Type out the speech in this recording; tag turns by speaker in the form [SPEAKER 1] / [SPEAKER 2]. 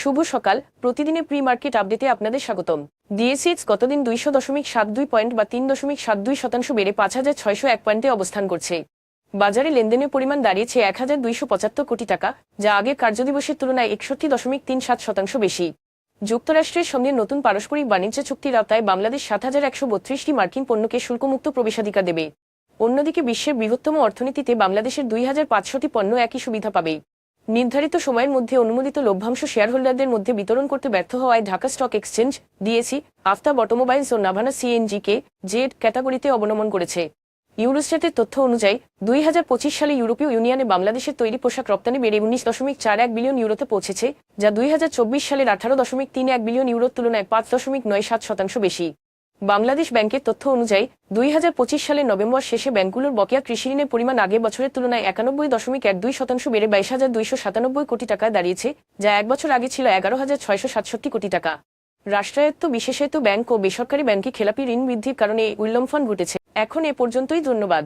[SPEAKER 1] শুভ সকাল। প্রতিদিনে pre market আপডেটে আপনাদের স্বাগতম। ডিএসিএক্স গতদিন দুইশো দশমিক সাত দুই পয়েন্ট বা তিন দশমিক সাত দুই শতাংশ বেড়ে পাঁচ হাজার ছয়শো এক পয়েন্টে অবস্থান করছে। বাজারে লেনদেনের পরিমাণ দাঁড়িয়েছে এক হাজার দুইশো পঁচাত্তর কোটি টাকা, যা আগের কার্যদিবসের তুলনায় একষট্টি দশমিক তিন সাত শতাংশ বেশি। যুক্তরাষ্ট্রের সঙ্গে নতুন পারস্পরিক বাণিজ্য চুক্তির আওতায় বাংলাদেশ সাত হাজার একশো বত্রিশটি মার্কিন পণ্যকে শুল্কমুক্ত প্রবেশাধিকার দেবে। অন্যদিকে বিশ্বের বৃহত্তম অর্থনীতিতে বাংলাদেশের দুই হাজার পাঁচশোটি পণ্য একই সুবিধা পাবে। নির্ধারিত সময়ের মধ্যে অনুমোদিত লভ্যাংশ শেয়ার হোল্ডারদের মধ্যে বিতরণ করতে ব্যর্থ হওয়ায় Dhaka stock exchange DAC Aftab automobiles ও নাভানা সিএনজিকে জেড ক্যাটাগরিতে অবনমন করেছে। ইউরোস্টেটের তথ্য অনুযায়ী, দুই হাজার পঁচিশ সালে ইউরোপীয় ইউনিয়নে বাংলাদেশের তৈরি পোশাক রপ্তানি বেড়ে উনিশ দশমিক চার এক বিলিয়ন ইউরোতে পৌঁছেছে, যা দুই হাজার চব্বিশ সালের আঠারো দশমিক তিন এক বিলিয়ন ইউরোর তুলনায় পাঁচ দশমিক নয় সাত শতাংশ বেশি। বাংলাদেশ ব্যাংকের তথ্য অনুযায়ী, দুই হাজার পঁচিশ সালের নভেম্বর শেষে ব্যাংকগুলোর বকেয়া কৃষি ঋণের পরিমাণ আগে বছরের তুলনায় একানব্বই দশমিক এক দুই শতাংশ বেড়ে বাইশ হাজার দুইশো সাতানব্বই কোটি টাকায় দাঁড়িয়েছে, যা এক বছর আগে ছিল এগারো হাজার ছয়শো সাতষট্টি কোটি টাকা। রাষ্ট্রায়ত্ত বিশেষায়িত ব্যাংক ও বেসরকারি ব্যাংকে খেলাপি ঋণ বৃদ্ধির কারণে উল্লম্ফন ঘটেছে। এখন এ পর্যন্তই, ধন্যবাদ।